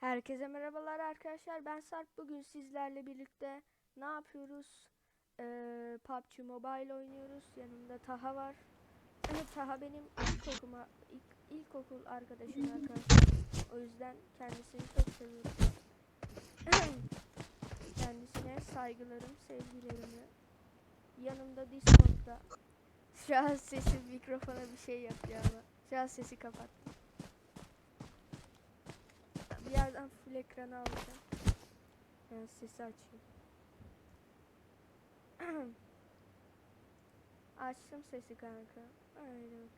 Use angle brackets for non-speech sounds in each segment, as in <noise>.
Herkese merhabalar arkadaşlar. Ben Sarp. Bugün sizlerle birlikte ne yapıyoruz? Ee, PUBG Mobile oynuyoruz. Yanımda Taha var. Evet, Taha benim ilkokuma, ilk, ilkokul arkadaşım arkadaşlar. O yüzden kendisini çok seviyorum. <clears throat> Kendisine saygılarım, sevgilerimi. Yanımda Discord'da. Şu an sesim mikrofona bir şey yapıyor ama. Şu an sesi kapattım. Bir yerden full ekranı alacağım. Ben sesi açayım. <clears throat> Açtım sesi kanka. Öyle bakayım.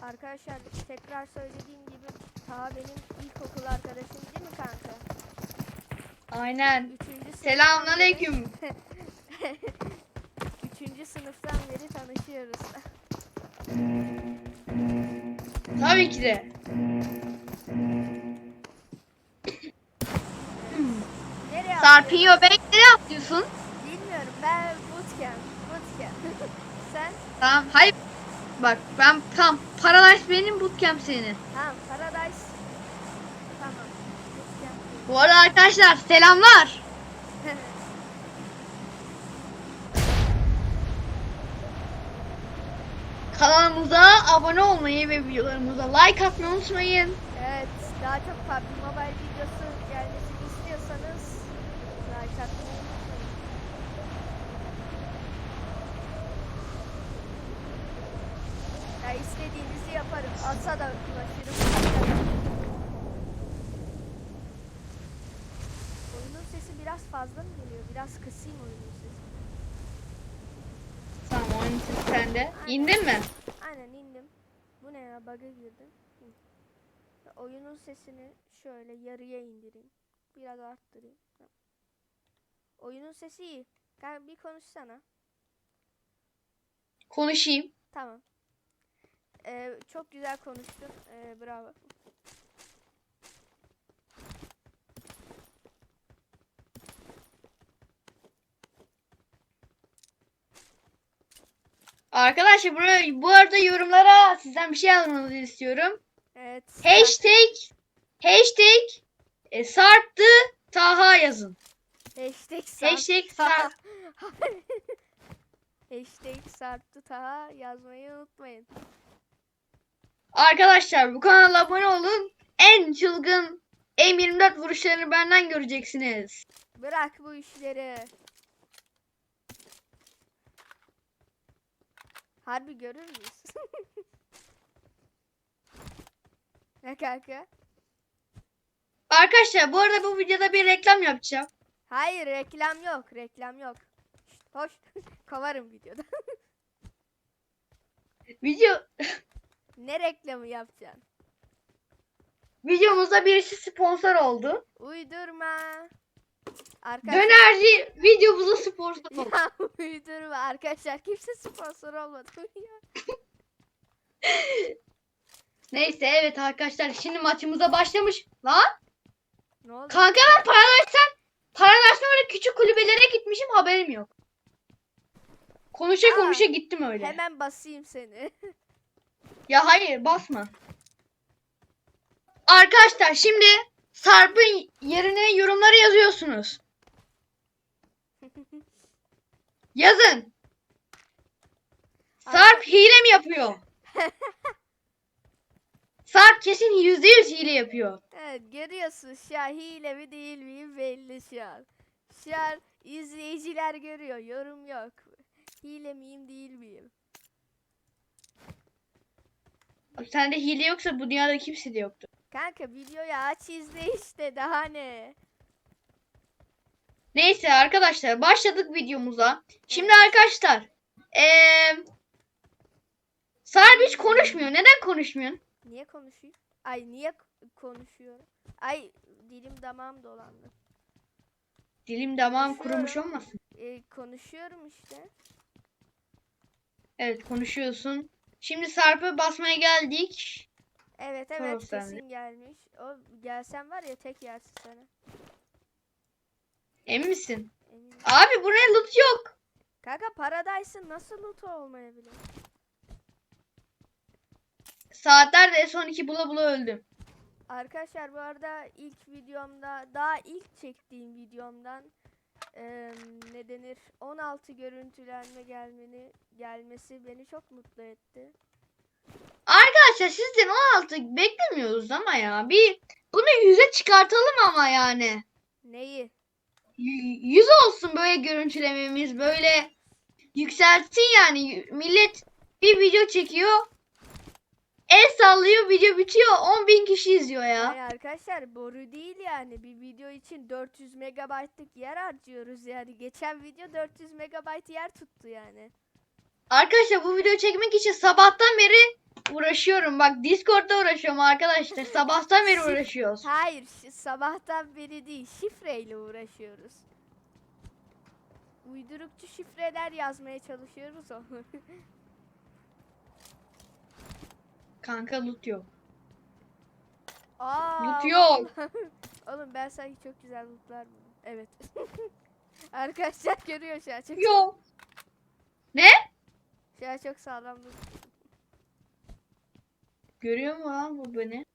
Arkadaşlar tekrar söylediğim gibi Taha benim ilkokul arkadaşım değil mi kanka? Aynen. Üçüncü Selamünaleyküm. <laughs> Üçüncü sınıftan beri tanışıyoruz. <laughs> Tabii ki de. Nereye Sarpinho Bey ne yapıyorsun? Bilmiyorum ben bootcamp. Bootcamp. <laughs> Sen? Tamam. Hayır. Bak ben tam Paradise benim bootcamp senin. Tamam Paradise. Tamam. Bootcamp. Bu arada arkadaşlar selamlar. Kanalımıza abone olmayı ve videolarımıza like atmayı unutmayın. evet daha çok PUBG Mobile videosu gelmesini istiyorsanız like atmayı unutmayın. Ya istediğinizi yaparım. Asa da ulaşırım. Oyunun sesi biraz fazla mı geliyor? Biraz kısayım oyunun sesini. Oyun sesi sende. İndin mi? Aynen indim. Bu ne ya bug'a girdim. Oyunun sesini şöyle yarıya indireyim. Biraz arttırayım. Oyunun sesi iyi. Kanka bir konuşsana. Konuşayım. Tamam. Ee, çok güzel konuştun. Ee, bravo. Arkadaşlar buraya, bu arada yorumlara sizden bir şey yazmanızı istiyorum. Evet. Hashtag hashtag e, sarptı Taha yazın. Hashtag sarp- Hashtag sarp. <laughs> Hashtag sarptı taha yazmayı unutmayın. Arkadaşlar bu kanala abone olun. En çılgın M24 vuruşlarını benden göreceksiniz. Bırak bu işleri. Harbi görür müyüz? <laughs> ne kanka? Arkadaşlar bu arada bu videoda bir reklam yapacağım. Hayır reklam yok reklam yok. Şşt, hoş <laughs> kovarım videoda. <laughs> Video ne reklamı yapacaksın? videomuzda birisi sponsor oldu. Uydurma. Arkadaşlar Dönerci videomuza sponsor <laughs> oldu. ya uydurma arkadaşlar kimse sponsor olmadı. Ya. <laughs> Neyse evet arkadaşlar şimdi maçımıza başlamış. Lan ne oldu? kanka ben Paradise'den Paradise'den öyle küçük kulübelere gitmişim haberim yok. Konuşa Aa, konuşa gittim öyle. Hemen basayım seni. <laughs> Ya hayır basma. Arkadaşlar şimdi Sarp'ın yerine yorumları yazıyorsunuz. Yazın. Sarp hile mi yapıyor? <laughs> Sarp kesin yüzde yüz hile yapıyor. Evet görüyorsun şu an hile mi değil miyim belli şu an. Şu an izleyiciler görüyor yorum yok. Hile miyim değil miyim? Sende hile yoksa bu dünyada kimse de yoktur. Kanka videoyu aç izle işte daha ne? Neyse arkadaşlar başladık videomuza. Şimdi arkadaşlar eee Sarp hiç konuşmuyor. Neden konuşmuyorsun? Niye konuşayım? Ay niye konuşuyorum? Ay dilim damağım dolandı. Dilim damağım kurumuş olmasın? E, konuşuyorum işte. Evet konuşuyorsun. Şimdi Sarp'a basmaya geldik. Evet Tamam, evet sen de. sesin gelmiş. O gelsen var ya tek yersin seni. Emin misin? Eminim. Abi buraya loot yok. Kanka Paradise'ın nasıl loot olmayabilir? Saatlerde S12 bula bula öldüm. Arkadaşlar bu arada ilk videomda daha ilk çektiğim videomdan eee, ne denir 16 görüntülenme gelmeni gelmesi beni çok mutlu etti. Arkadaşlar sizden 16 beklemiyoruz ama ya. Bir bunu 100'e çıkartalım ama yani. Neyi? Y- 100 olsun böyle görüntülememiz böyle yükseltsin yani. Millet bir video çekiyor. El sallıyor video bitiyor 10.000 kişi izliyor ya. Yani arkadaşlar boru değil yani bir video için 400 megabaytlık yer harcıyoruz yani geçen video 400 megabayt yer tuttu yani. Arkadaşlar bu video çekmek için sabahtan beri uğraşıyorum. Bak Discord'da uğraşıyorum arkadaşlar. Sabahtan beri uğraşıyoruz. Hayır şi- sabahtan beri değil şifreyle uğraşıyoruz. Uydurukçu şifreler yazmaya çalışıyoruz onu. Kanka loot yok. Aa, Loot yok. <laughs> Oğlum ben sanki çok güzel lootlar buldum. Evet. <laughs> Arkadaşlar görüyor şu an çok, Yok. şu an çok sağlam loot. Görüyor mu lan bu beni?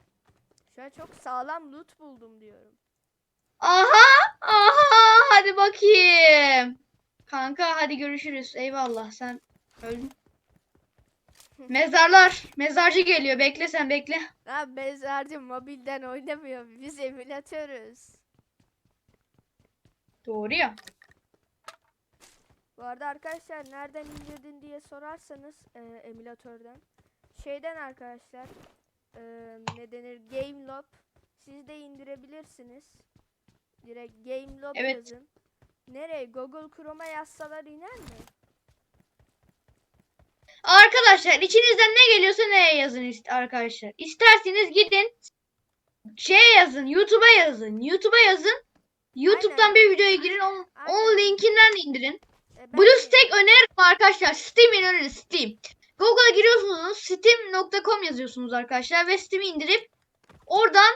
Şu an çok sağlam loot buldum diyorum. Aha! Aha! Hadi bakayım. Kanka hadi görüşürüz. Eyvallah sen öldün. <laughs> Mezarlar. Mezarcı geliyor. Bekle sen bekle. Ha mezarcı mobilden oynamıyor. Biz emülatörüz. Doğru ya. Bu arada arkadaşlar nereden indirdin diye sorarsanız e, emülatörden. Şeyden arkadaşlar e, ne denir GameLob. Siz de indirebilirsiniz. Direkt GameLob Evet. yazın. Nereye? Google Chrome'a yazsalar iner mi? Arkadaşlar içinizden ne geliyorsa neye yazın ist- arkadaşlar. İsterseniz gidin şey yazın. YouTube'a yazın. YouTube'a yazın. YouTube'dan Aynen. bir videoya girin. Onun, onun linkinden de indirin. E, ben de- BlueStack öneririm arkadaşlar. Steam'in öneri Steam. Google'a giriyorsunuz. Steam.com yazıyorsunuz arkadaşlar. Ve Steam'i indirip oradan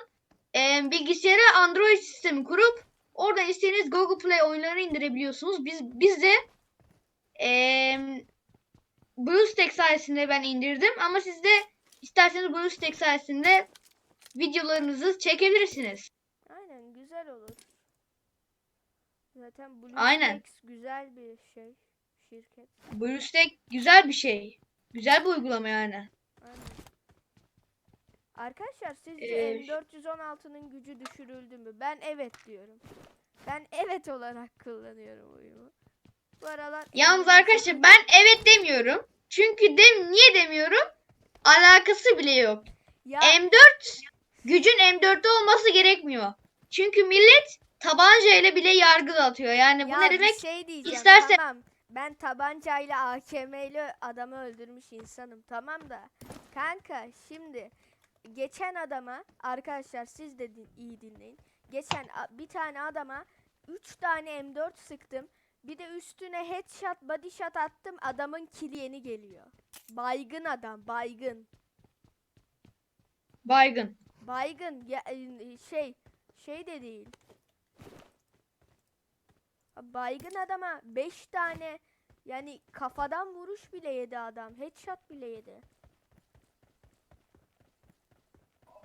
e, bilgisayara Android sistemi kurup oradan istediğiniz Google Play oyunlarını indirebiliyorsunuz. Biz biz de e, BlueStack sayesinde ben indirdim. Ama siz de isterseniz BlueStack sayesinde videolarınızı çekebilirsiniz. Aynen güzel olur. Zaten BlueStacks Aynen. güzel bir şey. Şirket. BlueStack güzel bir şey. Güzel bir uygulama yani. Aynen. Arkadaşlar sizce Ee, M416'nın gücü düşürüldü mü? Ben evet diyorum. Ben evet olarak kullanıyorum oyunu. Bu aralar Yalnız M416 arkadaşlar ben evet demiyorum. Çünkü dem niye demiyorum? Alakası bile yok. ya M4 gücün M4'te olması gerekmiyor. Çünkü millet tabanca ile bile yargı dağıtıyor. Yani bu ya ne bir demek? şey diyeceğim. İstersen- Tamam. Ben tabancayla AKM ile adamı öldürmüş insanım. Tamam da kanka şimdi geçen adama arkadaşlar siz de din- iyi dinleyin. Geçen bir tane adama 3 tane M4 sıktım. Bir de üstüne headshot body shot attım. Adamın kili yeni geliyor. Baygın adam, baygın. Baygın. Baygın ya, e, şey şey de değil. Baygın adama 5 tane yani kafadan vuruş bile yedi adam. Headshot bile yedi.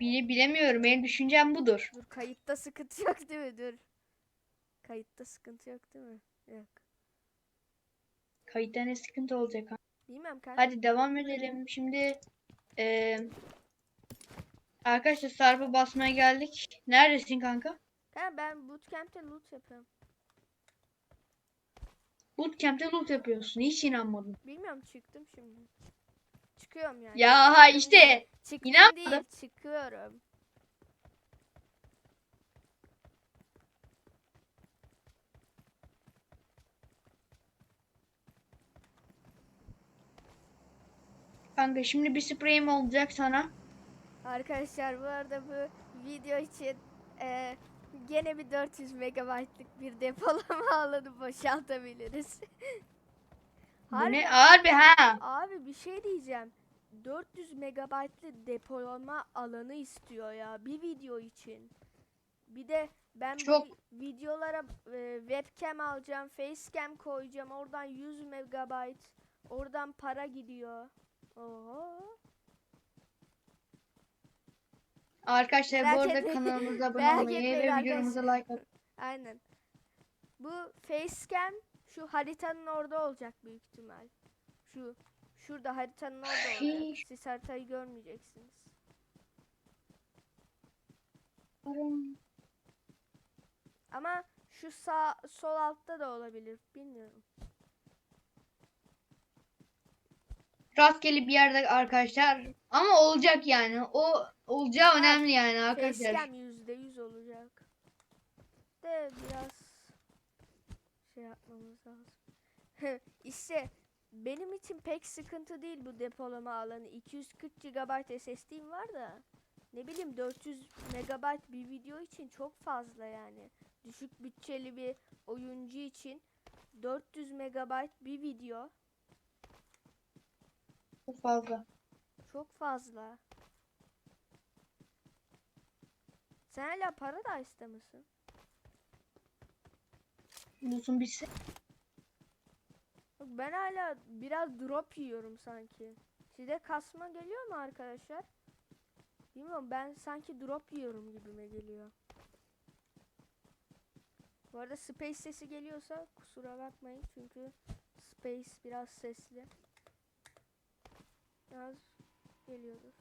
Bile, bilemiyorum. Benim düşüncem budur. Dur kayıtta sıkıntı <laughs> yok değil mi? Dur. Kayıtta sıkıntı yok değil mi? Yok. Kayıtta ne sıkıntı olacak? ha? Bilmem kanka. Hadi devam edelim. Şimdi eee arkadaşlar Sarp'a basmaya geldik. Neredesin kanka? Kanka ben bootcamp'te loot yapıyorum. Bootcamp'te loot yapıyorsun. Hiç inanmadım. Bilmiyorum çıktım şimdi. Çıkıyorum yani. Ya ha işte. Çıktım inanmadım. değil çıkıyorum. Kanka şimdi bir spreyim olacak sana. Arkadaşlar bu arada bu video için eee, gene bir 400 megabaytlık bir depolama <laughs> alanı boşaltabiliriz. Harbi ne? Harbi ha. abi bir şey diyeceğim. 400 megabaytlı depolama alanı istiyor ya bir video için. Bir de ben Çok. vi- videolara e, webcam alacağım, facecam koyacağım. Oradan 100 megabayt. Oradan para gidiyor. Oho. Arkadaşlar Merak bu arada etmeyin. kanalımıza abone Merak olmayı etmeyin ve videomuza like atmayı. Aynen. Bu facecam şu haritanın orada olacak büyük ihtimal. Şu şurada haritanın orada olacak. Siz haritayı görmeyeceksiniz. Ama şu sağ sol altta da olabilir. Bilmiyorum. Rastgele bir yerde arkadaşlar. Ama olacak yani. O olacağı önemli yani arkadaşlar. Facecam yüzde yüz olacak. De biraz şey yapmamız lazım. <laughs> işte benim için pek sıkıntı değil bu depolama alanı. 240 GB SSD'm var da ne bileyim 400 MB bir video için çok fazla yani. Düşük bütçeli bir oyuncu için 400 MB bir video Çok fazla. Çok fazla. Sen hala Paradise'da mısın? Bulsun bitsin. Bak Ben hala biraz drop yiyorum sanki. Size kasma geliyor mu arkadaşlar? Bilmiyorum ben sanki drop yiyorum gibime geliyor. Bu arada space sesi geliyorsa kusura bakmayın çünkü space biraz sesli. Biraz geliyordur.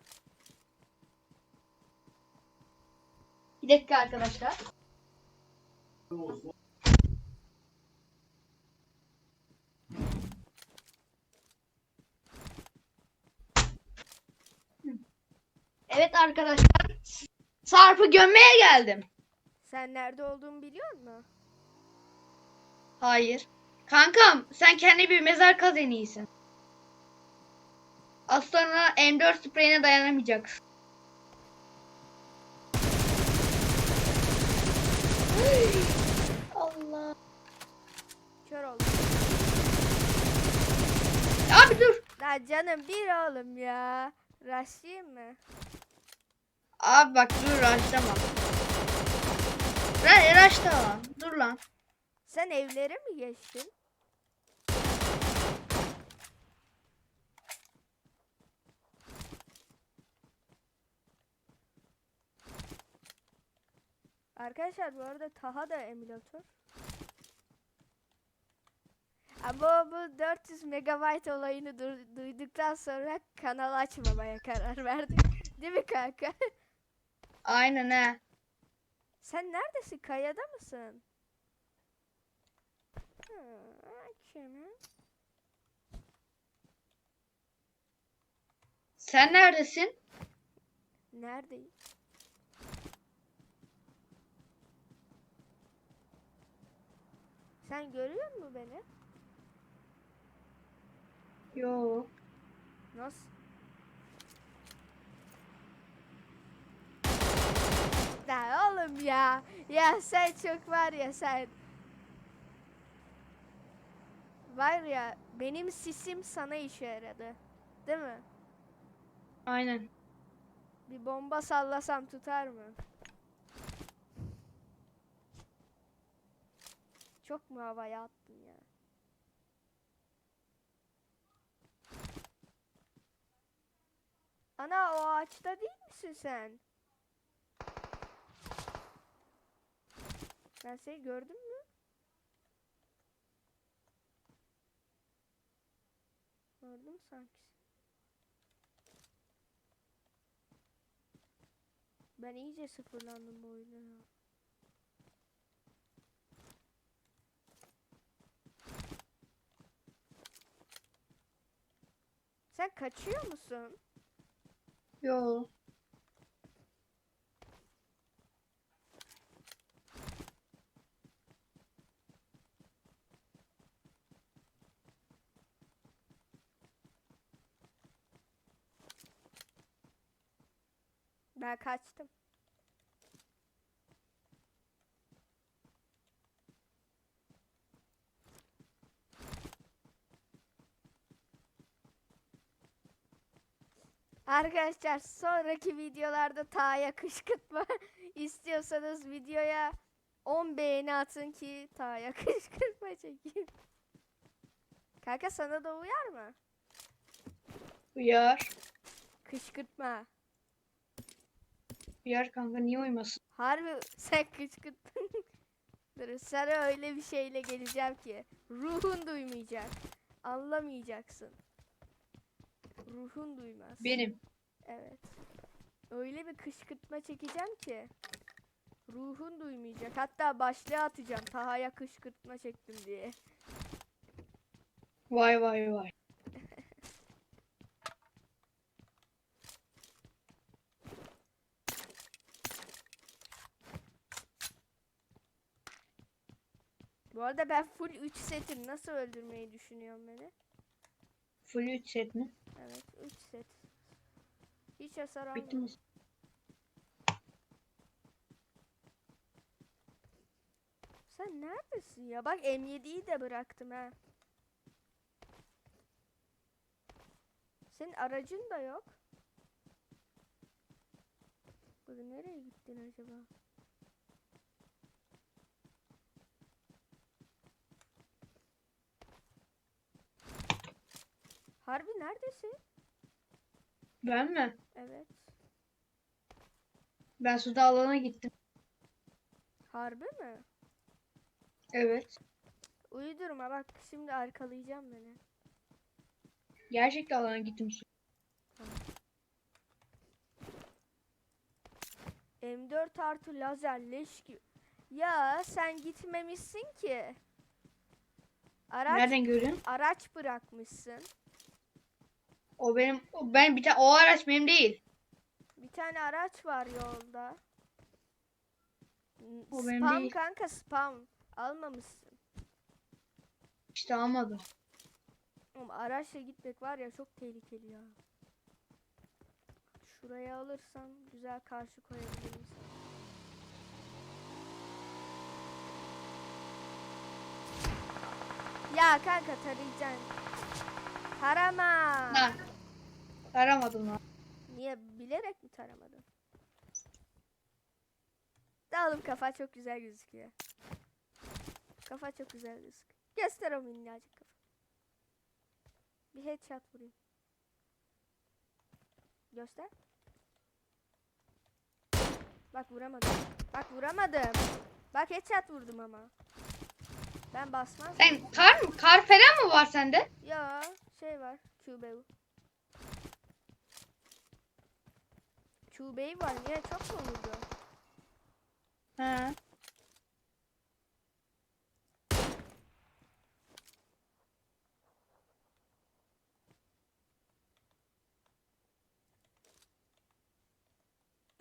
Bir dakika arkadaşlar. Evet arkadaşlar. Sarp'ı gömmeye geldim. Sen nerede olduğumu biliyor musun? Hayır. Kankam sen kendi bir mezar kaz en iyisin. Az sonra M4 spreyine dayanamayacaksın. Allah. Kör oldum. Abi dur. La canım bir oğlum ya. Rushlayayım mı? Abi bak dur raşlama. Ra raşlama. Dur lan. Sen evlere mi geçtin? Arkadaşlar bu arada Taha da emülatör. Ama bu 400 megabayt olayını du- duyduktan sonra kanal açmamaya karar verdim. <laughs> Değil mi kanka? Aynen he. Sen neredesin? Kayada mısın? Açayım. Sen neredesin? Neredeyim? Sen görüyor musun beni? Yok. Nasıl? Ya oğlum ya. Ya sen çok var ya sen. Var ya benim sisim sana işe yaradı. Değil mi? Aynen. Bir bomba sallasam tutar mı? Çok mu havaya attın ya? Ana o ağaçta değil misin sen? Ben seni gördüm mü? Gördüm sanki. Ben iyice sıfırlandım bu oyuna kaçıyor musun? Yok. Ben kaçtım. Arkadaşlar sonraki videolarda Taha'ya kışkırtma <laughs> istiyorsanız videoya 10 beğeni atın ki Taha'ya <laughs> kışkırtma çekeyim. Kanka sana da uyar mı? Uyar. Kışkırtma. Yer kanka niye uymasın? Harbi sen kışkırttın. <laughs> Dur sana öyle bir şeyle geleceğim ki ruhun duymayacak. Anlamayacaksın. Ruhun duymaz. Benim. Evet. Öyle bir kışkırtma çekeceğim ki ruhun duymayacak. Hatta başlığa atacağım. Taha'ya kışkırtma çektim diye. Vay vay vay. Bu arada ben full 3 setim nasıl öldürmeyi düşünüyorum beni? Full 3 set mi? Evet 3 set. Hiç hasar Bitti almadım. mi? Sen neredesin ya? Bak M7'yi de bıraktım ha. Senin aracın da yok. Bugün nereye gittin acaba? Harbi neredesin? Ben mi? Evet. Ben suda alana gittim. Harbi mi? Evet. Uydurma bak şimdi arkalayacağım beni. Gerçekten alana gittim. su- M4 artı lazer leş gibi. Ya sen gitmemişsin ki. Araç Nereden görüyorsun? araç bırakmışsın. O benim o ben bir tane o araç benim değil. Bir tane araç var yolda. O benim spam değil. kanka spam. Almamışsın. İşte almadım. Oğlum araçla gitmek var ya çok tehlikeli ya. Şuraya alırsam güzel karşı koyabilirim sana. Ya kanka tarayacaksın. Tarama. Ha. Aramadım lan. Niye bilerek mi taramadın? Dağılım kafa çok güzel gözüküyor. Kafa çok güzel gözüküyor. Göster o minnacık kafa. Bir headshot vurayım. Göster. Bak vuramadım. Bak vuramadım. Bak headshot vurdum ama. Ben basmaz. Sen kar mı? Kar falan mı var sende? Ya şey var. QBU. QBU var. Niye çok mu vurdu? He.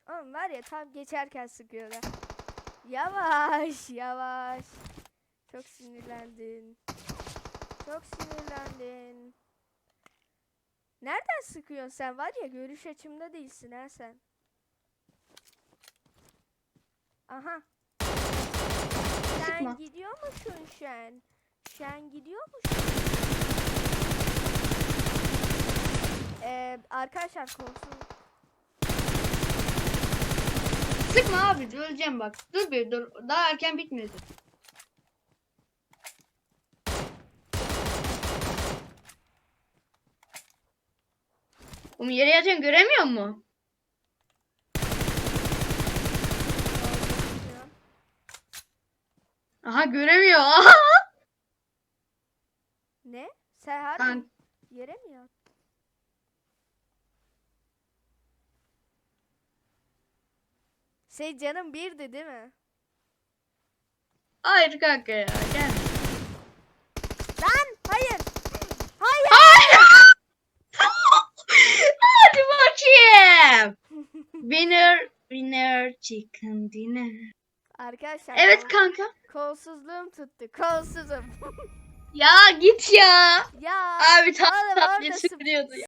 Oğlum var ya tam geçerken sıkıyorlar. Yavaş yavaş. Çok sinirlendin. Çok sinirlendin. Nereden sıkıyorsun sen var ya görüş açımda değilsin ha sen. Aha. Sen Sıkma. gidiyor musun Şen? Şen gidiyor musun? Ee, arkadaşlar kolsuz Sıkma abi öleceğim bak. Dur bir dur. Daha erken bitmedi. Oğlum yere yatıyorsun göremiyor? Ya. Aha göremiyor. <laughs> Ne? Sen harbi Ben yere mi yattın? Şey canım birdi değil mi? Hayır kanka ya gel. Lan hayır. Hayır. Hayır. Hadi bakayım. Winner winner chicken dinner. Arkadaşlar Evet kol- kanka. kolsuzluğum tuttu. Kolsuzum. <laughs> Ya git ya. ya Abi tam sp- sıkılıyordu ya.